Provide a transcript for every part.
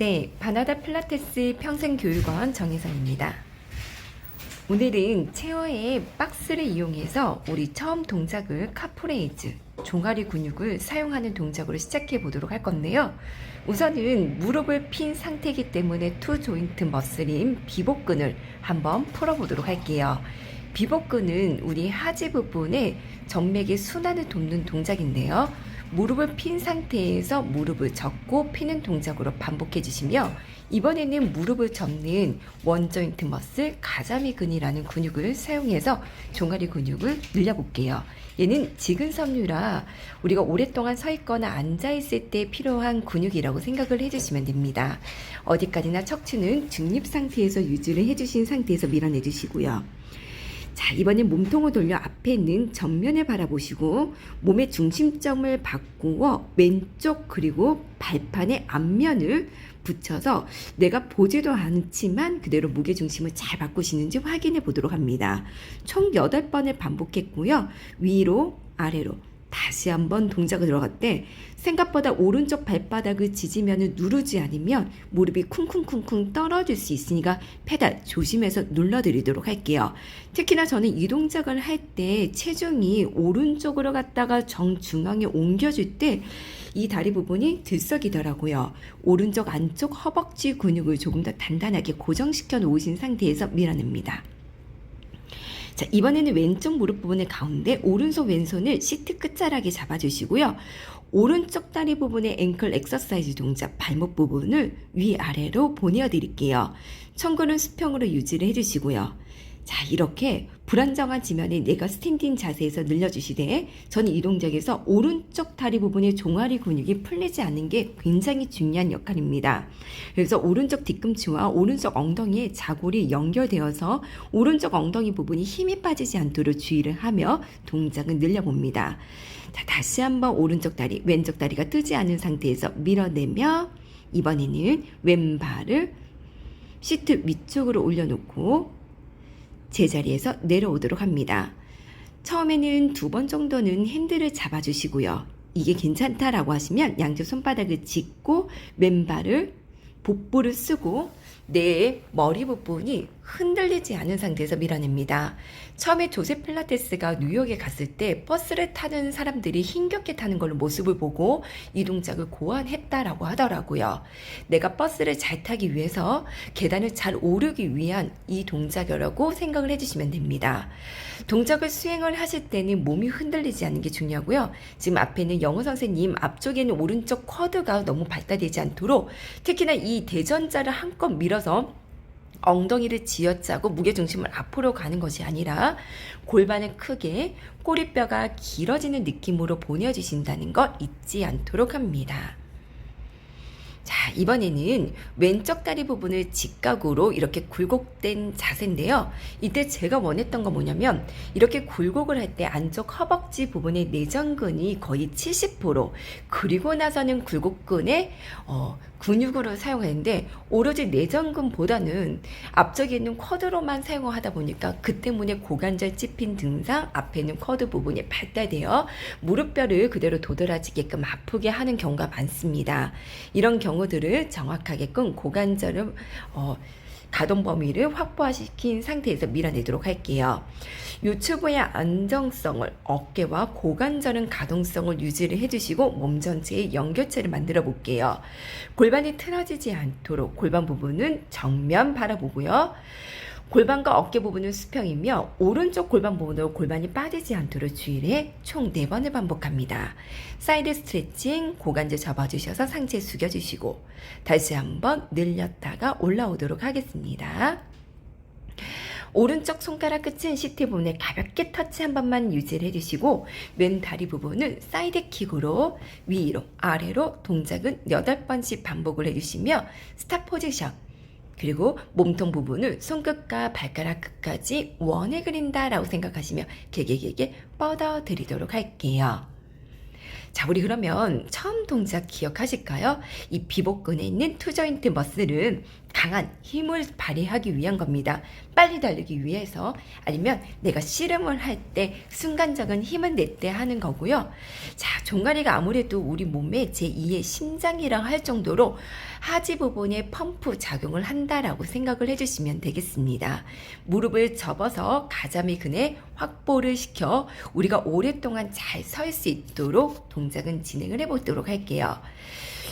네, 바나다 필라테스 평생교육원 정혜선입니다. 오늘은 체어의 박스를 이용해서 우리 처음 동작을 카프레이즈, 종아리 근육을 사용하는 동작으로 시작해 보도록 할 건데요. 우선은 무릎을 핀 상태이기 때문에 투 조인트 머슬인 비복근을 한번 풀어보도록 할게요. 비복근은 우리 하지 부분에 정맥의 순환을 돕는 동작인데요. 무릎을 핀 상태에서 무릎을 접고 피는 동작으로 반복해 주시며 이번에는 무릎을 접는 원조인트 머슬 가자미 근이라는 근육을 사용해서 종아리 근육을 늘려볼게요. 얘는 지근섬유라 우리가 오랫동안 서 있거나 앉아 있을 때 필요한 근육이라고 생각을 해주시면 됩니다. 어디까지나 척추는 중립 상태에서 유지를 해주신 상태에서 밀어내 주시고요. 자, 이번엔 몸통을 돌려 앞에 있는 전면을 바라보시고 몸의 중심점을 바꾸어 왼쪽 그리고 발판의 앞면을 붙여서 내가 보지도 않지만 그대로 무게 중심을 잘 바꾸시는지 확인해 보도록 합니다. 총 8번을 반복했고요. 위로 아래로 다시 한번 동작을 들어갔대 생각보다 오른쪽 발바닥을 지지면 누르지 않으면 무릎이 쿵쿵쿵쿵 떨어질 수 있으니까 페달 조심해서 눌러드리도록 할게요. 특히나 저는 이 동작을 할 때 체중이 오른쪽으로 갔다가 정중앙에 옮겨줄 때이 다리 부분이 들썩이더라고요. 오른쪽 안쪽 허벅지 근육을 조금 더 단단하게 고정시켜 놓으신 상태에서 밀어냅니다. 자, 이번에는 왼쪽 무릎 부분의 가운데 오른손 왼손을 시트 끝자락에 잡아주시고요. 오른쪽 다리 부분의 앵클 엑서사이즈 동작 발목 부분을 위아래로 보내어 드릴게요. 청구는 수평으로 유지를 해주시고요. 자, 이렇게 불안정한 지면에 내가 스탠딩 자세에서 늘려주시되 저는 이 동작에서 오른쪽 다리 부분의 종아리 근육이 풀리지 않는 게 굉장히 중요한 역할입니다. 그래서 오른쪽 뒤꿈치와 오른쪽 엉덩이에 자골이 연결되어서 오른쪽 엉덩이 부분이 힘이 빠지지 않도록 주의를 하며 동작을 늘려봅니다. 자, 다시 한번 오른쪽 다리, 왼쪽 다리가 뜨지 않은 상태에서 밀어내며 이번에는 왼발을 시트 위쪽으로 올려놓고 제자리에서 내려오도록 합니다. 처음에는 두 번 정도는 핸들을 잡아주시고요. 이게 괜찮다라고 하시면 양쪽 손바닥을 짚고 왼발을 복부를 쓰고 내 머리 부분이 흔들리지 않은 상태에서 밀어냅니다. 처음에 조세 필라테스가 뉴욕에 갔을 때 버스를 타는 사람들이 힘겹게 타는 걸로 모습을 보고 이 동작을 고안했다라고 하더라고요. 내가 버스를 잘 타기 위해서 계단을 잘 오르기 위한 이 동작이라고 생각을 해주시면 됩니다. 동작을 수행을 하실 때는 몸이 흔들리지 않는 게 중요하고요. 지금 앞에 있는 영어 선생님 앞쪽에는 오른쪽 쿼드가 너무 발달되지 않도록 특히나 이 대전자를 한껏 밀어서 엉덩이를 쥐어짜고 무게중심을 앞으로 가는 것이 아니라 골반을 크게 꼬리뼈가 길어지는 느낌으로 보내주신다는 거 잊지 않도록 합니다. 자, 이번에는 왼쪽 다리 부분을 직각으로 이렇게 굴곡된 자세인데요. 이때 제가 원했던 건 뭐냐면 이렇게 굴곡을 할 때 안쪽 허벅지 부분의 내전근이 거의 70% 그리고 나서는 굴곡근의 어, 근육으로 사용하는데 오로지 내전근보다는 앞쪽에 있는 쿼드로만 사용하다 보니까 그 때문에 고관절 찝힌 등상 앞에 있는 쿼드 부분이 발달되어 무릎뼈를 그대로 도드라지게끔 아프게 하는 경우가 많습니다. 이런 경우 들을 정확하게끔 고관절을 어, 가동 범위를 확보시킨 상태에서 밀어내도록 할게요. 유튜브의 안정성을 어깨와 고관절은 가동성을 유지를 해주시고 몸 전체의 연결체를 만들어 볼게요. 골반이 틀어지지 않도록 골반 부분은 정면 바라보고요. 골반과 어깨 부분은 수평이며 오른쪽 골반 부분으로 골반이 빠지지 않도록 주의를 해총 4번을 반복합니다. 사이드 스트레칭 고관절 접어주셔서 상체 숙여주시고 다시 한번 늘렸다가 올라오도록 하겠습니다. 오른쪽 손가락 끝은 시트 부분에 가볍게 터치 한 번만 유지를 해주시고 왼 다리 부분은 사이드 킥으로 위로 아래로 동작은 8번씩 반복을 해주시며 스탑 포지션 그리고 몸통 부분을 손끝과 발가락 끝까지 원에 그린다 라고 생각하시며 개개개개 뻗어 드리도록 할게요. 자, 우리 그러면 처음 동작 기억하실까요? 이 비복근에 있는 투조인트 머슬은 강한 힘을 발휘하기 위한 겁니다. 빨리 달리기 위해서 아니면 내가 씨름을 할 때 순간적인 낼때 하는 거고요. 자, 종아리가 아무래도 우리 몸의 제2의 심장이라 할 정도로 하지 부분에 펌프 작용을 한다라고 생각을 해주시면 되겠습니다. 무릎을 접어서 가자미 근에 확보를 시켜 우리가 오랫동안 잘 설 수 있도록 동작은 진행을 해보도록 할게요.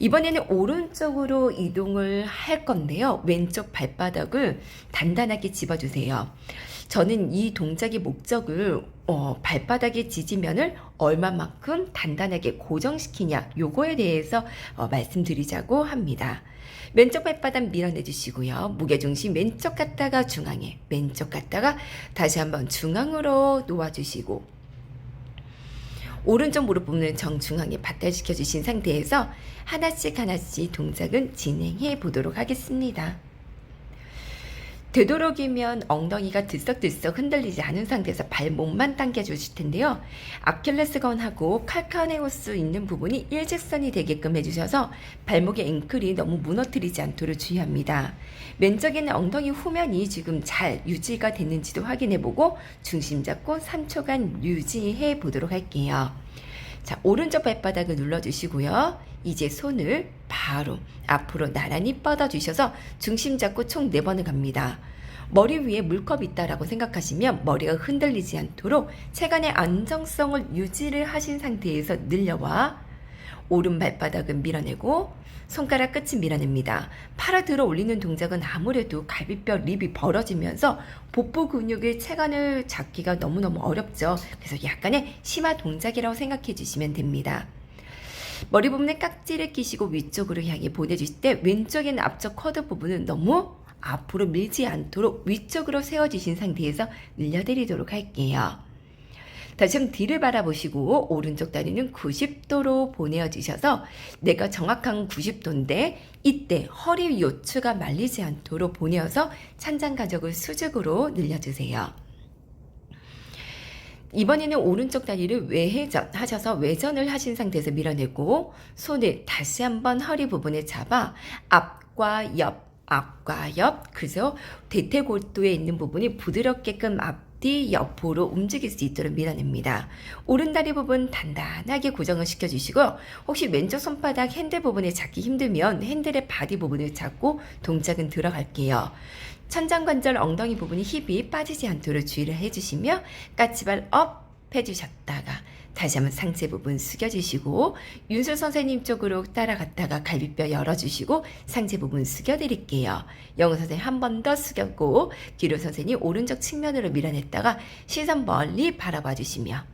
이번에는 오른쪽으로 이동을 할 건데요. 왼쪽 발바닥을 단단하게 집어주세요. 저는 이 동작의 목적을 어, 발바닥의 지지면을 얼마만큼 단단하게 고정시키냐 요거에 대해서 어, 말씀드리자고 합니다. 왼쪽 발바닥 밀어내 주시고요. 무게중심 왼쪽 갔다가 중앙에 왼쪽 갔다가 다시 한번 중앙으로 놓아주시고 오른쪽 무릎 부분을 정중앙에 받달시켜 주신 상태에서 하나씩 하나씩 동작은 진행해 보도록 하겠습니다. 되도록이면 엉덩이가 들썩들썩 흔들리지 않은 상태에서 발목만 당겨 주실 텐데요. 아킬레스건하고 칼카네오스 있는 부분이 일직선이 되게끔 해주셔서 발목의 앵클이 너무 무너뜨리지 않도록 주의합니다. 왼쪽에는 엉덩이 후면이 지금 잘 유지가 됐는지도 확인해보고 중심 잡고 3초간 유지해 보도록 할게요. 자, 오른쪽 발바닥을 눌러주시고요. 이제 손을 바로 앞으로 나란히 뻗어주셔서 중심 잡고 총 4번을 갑니다. 머리 위에 물컵이 있다라고 생각하시면 머리가 흔들리지 않도록 체간의 안정성을 유지를 하신 상태에서 늘려와 오른 발바닥을 밀어내고 손가락 끝이 밀어냅니다. 팔을 들어 올리는 동작은 아무래도 갈비뼈 립이 벌어지면서 복부 근육의 체간을 잡기가 너무너무 어렵죠. 그래서 약간의 심화 동작이라고 생각해 주시면 됩니다. 머리 부분에 깍지를 끼시고 위쪽으로 향해 보내주실 때 왼쪽에는 앞쪽 커드 부분은 너무 앞으로 밀지 않도록 위쪽으로 세워주신 상태에서 늘려드리도록 할게요. 다시 한번 뒤를 바라보시고 오른쪽 다리는 90도로 보내어 주셔서 내가 정확한 90도인데 이때 허리 요추가 말리지 않도록 보내어서 찬장 가적을 수직으로 늘려주세요. 이번에는 오른쪽 다리를 외회전 하셔서 외전을 하신 상태에서 밀어내고 손을 다시 한번 허리 부분에 잡아 앞과 옆 앞과 옆 그죠 대퇴골도에 있는 부분이 부드럽게끔 앞뒤 옆으로 움직일 수 있도록 밀어냅니다. 오른 다리 부분 단단하게 고정을 시켜주시고 혹시 왼쪽 손바닥 핸들 부분에 잡기 힘들면 핸들의 바디 부분을 잡고 동작은 들어갈게요. 천장관절 엉덩이 부분이 힙이 빠지지 않도록 주의를 해주시며 까치발 업 해주셨다가 다시 한번 상체 부분 숙여주시고 윤수 선생님 쪽으로 따라갔다가 갈비뼈 열어주시고 상체 부분 숙여드릴게요. 영우 선생님 한 번 더 숙였고 기로 선생님 오른쪽 측면으로 밀어냈다가 시선 멀리 바라봐 주시며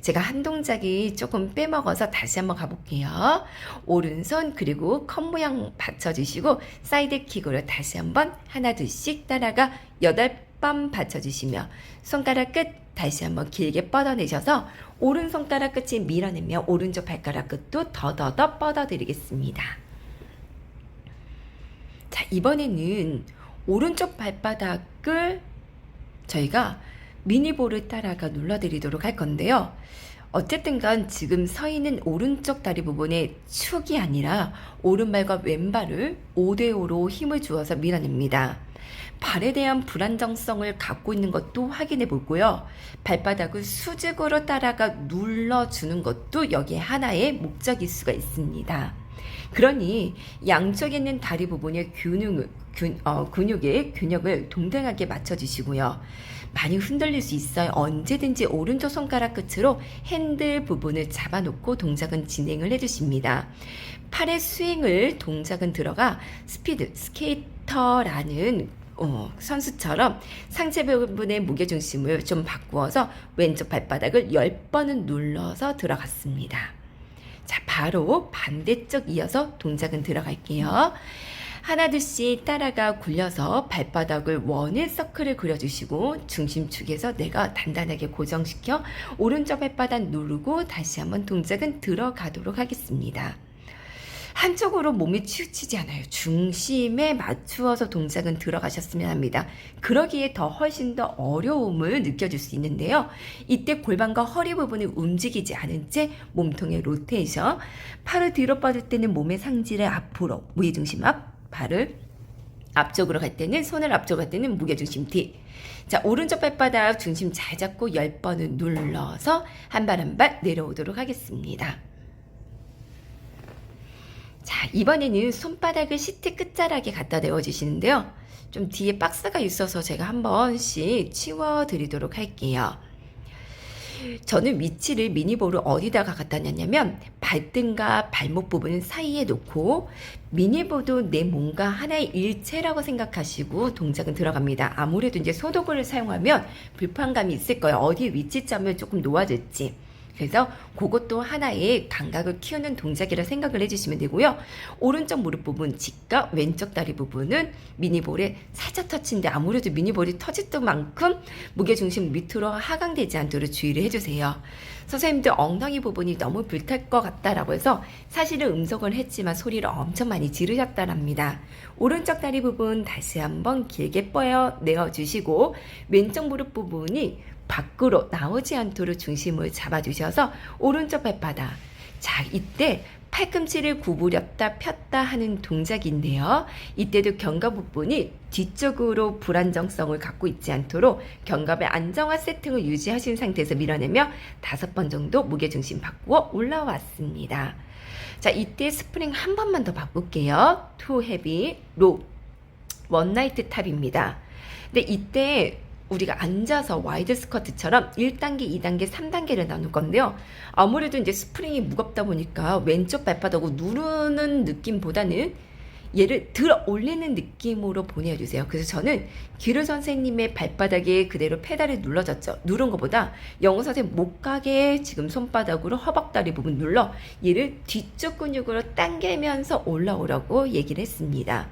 제가 한 동작이 조금 빼먹어서 다시 한번 가볼게요. 오른손 그리고 컵 모양 받쳐주시고 사이드 킥으로 다시 한번 하나 둘씩 따라가 여덟 번 받쳐주시며 손가락 끝 다시 한번 길게 뻗어내셔서 오른 손가락 끝이 밀어내며 오른쪽 발가락 끝도 더더더 뻗어드리겠습니다. 자 이번에는 오른쪽 발바닥을 저희가 미니볼을 따라가 눌러드리도록 할 건데요. 어쨌든 간 지금 서 있는 오른쪽 다리 부분에 축이 아니라 오른발과 왼발을 5대5로 힘을 주어서 밀어냅니다. 발에 대한 불안정성을 갖고 있는 것도 확인해 보고요. 발바닥을 수직으로 따라가 눌러주는 것도 여기에 하나의 목적일 수가 있습니다. 그러니 양쪽에 있는 다리 부분의 균형, 균, 어, 근육의 균형을 동등하게 맞춰주시고요. 많이 흔들릴 수 있어요. 언제든지 오른쪽 손가락 끝으로 핸들 부분을 잡아놓고 동작은 진행을 해주십니다. 팔의 스윙을 동작은 들어가 스피드 스케이터라는 어, 선수처럼 상체 부분의 무게중심을 좀 바꾸어서 왼쪽 발바닥을 10번은 눌러서 들어갔습니다. 자, 바로 반대쪽 이어서 동작은 들어갈게요. 하나 둘씩 따라가 굴려서 발바닥을 원의 서클을 그려주시고 중심축에서 내가 단단하게 고정시켜 오른쪽 발바닥 누르고 다시 한번 동작은 들어가도록 하겠습니다. 한쪽으로 몸이 치우치지 않아요. 중심에 맞추어서 동작은 들어가셨으면 합니다. 그러기에 더 훨씬 더 어려움을 느껴질 수 있는데요. 이때 골반과 허리 부분이 움직이지 않은 채 몸통의 로테이션, 팔을 뒤로 뻗을 때는 몸의 상지를 앞으로, 무게중심 앞, 발을 앞쪽으로 갈 때는 손을 앞쪽으로 갈 때는 무게중심 뒤. 자, 오른쪽 발바닥 중심 잘 잡고 10번을 눌러서 한 발 한 발 내려오도록 하겠습니다. 자, 이번에는 손바닥을 시트 끝자락에 갖다 대어 주시는데요. 좀 뒤에 박스가 있어서 제가 한 번씩 치워 드리도록 할게요. 저는 위치를 미니볼을 어디다가 갖다 놨냐면 발등과 발목 부분 사이에 놓고 미니볼도 내 몸과 하나의 일체라고 생각하시고 동작은 들어갑니다. 아무래도 이제 소독을 사용하면 불편감이 있을 거예요. 어디에 위치점을 조금 놓아줄지. 그래서 그것도 하나의 감각을 키우는 동작이라 생각을 해주시면 되고요. 오른쪽 무릎 부분, 직각, 왼쪽 다리 부분은 미니볼에 살짝 터치인데 아무래도 미니볼이 터질 때만큼 무게중심 밑으로 하강되지 않도록 주의를 해주세요. 선생님들 엉덩이 부분이 너무 불탈 것 같다라고 해서 사실은 음성을 했지만 소리를 엄청 많이 지르셨다랍니다. 오른쪽 다리 부분 다시 한번 길게 뻗어 내어주시고 왼쪽 무릎 부분이 밖으로 나오지 않도록 중심을 잡아주셔서 오른쪽 발바닥. 자, 이때 팔꿈치를 구부렸다 폈다 하는 동작인데요. 이때도 견갑 부분이 뒤쪽으로 불안정성을 갖고 있지 않도록 견갑의 안정화 세팅을 유지하신 상태에서 밀어내며 다섯 번 정도 무게중심 바꾸어 올라왔습니다. 자, 이때 스프링 한 번만 더 바꿀게요. 투 헤비, 로, 원나이트 탑입니다. 근데 이때 우리가 앉아서 와이드 스커트처럼 1단계, 2단계, 3단계를 나눌 건데요. 아무래도 이제 스프링이 무겁다 보니까 왼쪽 발바닥을 누르는 느낌보다는 얘를 들어 올리는 느낌으로 보내주세요. 그래서 저는 기르 선생님의 발바닥에 그대로 페달을 눌러줬죠. 누른 것보다 영어 선생님 못 가게 지금 손바닥으로 허벅다리 부분 눌러 얘를 뒤쪽 근육으로 당기면서 올라오라고 얘기를 했습니다.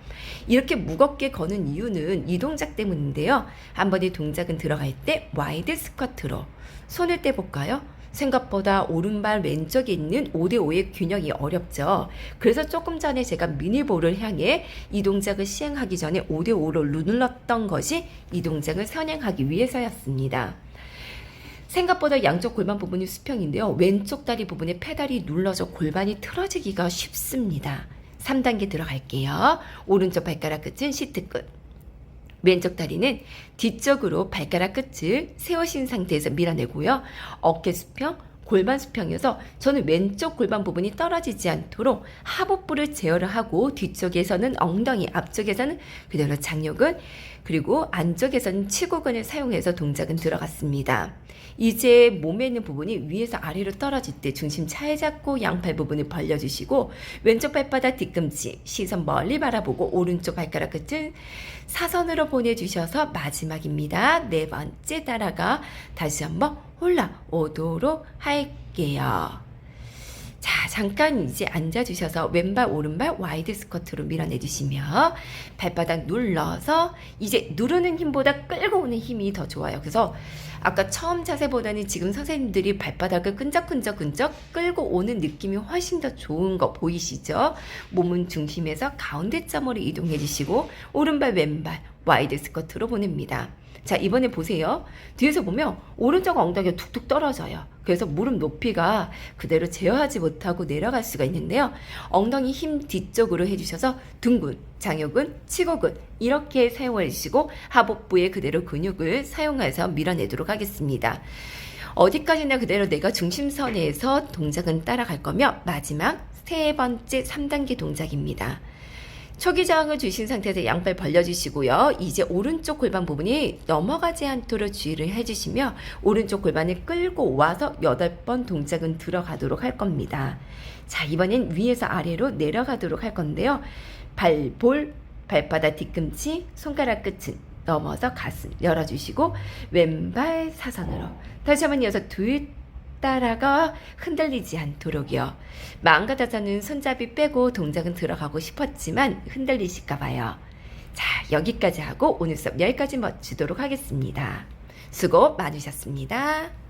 이렇게 무겁게 거는 이유는 이 동작 때문인데요. 한 번의 동작은 들어갈 때 와이드 스쿼트로 손을 떼볼까요? 생각보다 오른발 왼쪽에 있는 5대5의 균형이 어렵죠. 그래서 조금 전에 제가 미니볼을 향해 이 동작을 시행하기 전에 5대5로 눌렀던 것이 이 동작을 선행하기 위해서였습니다. 생각보다 양쪽 골반 부분이 수평인데요. 왼쪽 다리 부분에 페달이 눌러져 골반이 틀어지기가 쉽습니다. 3단계 들어갈게요. 오른쪽 발가락 끝은 시트 끝. 왼쪽 다리는 뒤쪽으로 발가락 끝을 세우신 상태에서 밀어내고요. 어깨 수평, 골반 수평이어서 저는 왼쪽 골반 부분이 떨어지지 않도록 하복부를 제어를 하고 뒤쪽에서는 엉덩이, 앞쪽에서는 그대로 장요근, 그리고 안쪽에서는 치고근을 사용해서 동작은 들어갔습니다. 이제 몸에 있는 부분이 위에서 아래로 떨어질 때 중심 잘 잡고 양팔 부분을 벌려주시고 왼쪽 발바닥 뒤꿈치 시선 멀리 바라보고 오른쪽 발가락 끝은 사선으로 보내주셔서 마지막입니다. 네 번째 따라가 다시 한번 올라오도록 할게요. 자, 잠깐 이제 앉아주셔서 왼발, 오른발 와이드 스쿼트로 밀어내주시며 발바닥 눌러서 이제 누르는 힘보다 끌고 오는 힘이 더 좋아요. 그래서 아까 처음 자세보다는 지금 선생님들이 발바닥을 끈적끈적끈적 끌고 오는 느낌이 훨씬 더 좋은 거 보이시죠? 몸은 중심에서 가운데 점으로 이동해 주시고 오른발, 왼발 와이드 스쿼트로 보냅니다. 자, 이번에 보세요. 뒤에서 보면 오른쪽 엉덩이가 툭툭 떨어져요. 그래서 무릎 높이가 그대로 제어하지 못하고 내려갈 수가 있는데요. 엉덩이 힘 뒤쪽으로 해주셔서 둥근, 장요근, 치고근 이렇게 사용해 주시고 하복부에 그대로 근육을 사용해서 밀어내도록 하겠습니다. 어디까지나 그대로 내가 중심선에서 동작은 따라갈 거며 마지막 세 번째 3단계 동작입니다. 초기 저항을 주신 상태에서 양발 벌려주시고요. 이제 오른쪽 골반 부분이 넘어가지 않도록 주의를 해주시며 오른쪽 골반을 끌고 와서 8번 동작은 들어가도록 할 겁니다. 자, 이번엔 위에서 아래로 내려가도록 할 건데요. 발, 볼, 발바닥 뒤꿈치, 손가락 끝은 넘어서 가슴 열어주시고 왼발 사선으로 다시 한번 이어서 둘 따라가 흔들리지 않도록요. 같아서는 손잡이 빼고 동작은 들어가고 싶었지만 흔들리실까 봐요. 자, 여기까지 하고 오늘 수업 여기까지 마치도록 하겠습니다. 수고 많으셨습니다.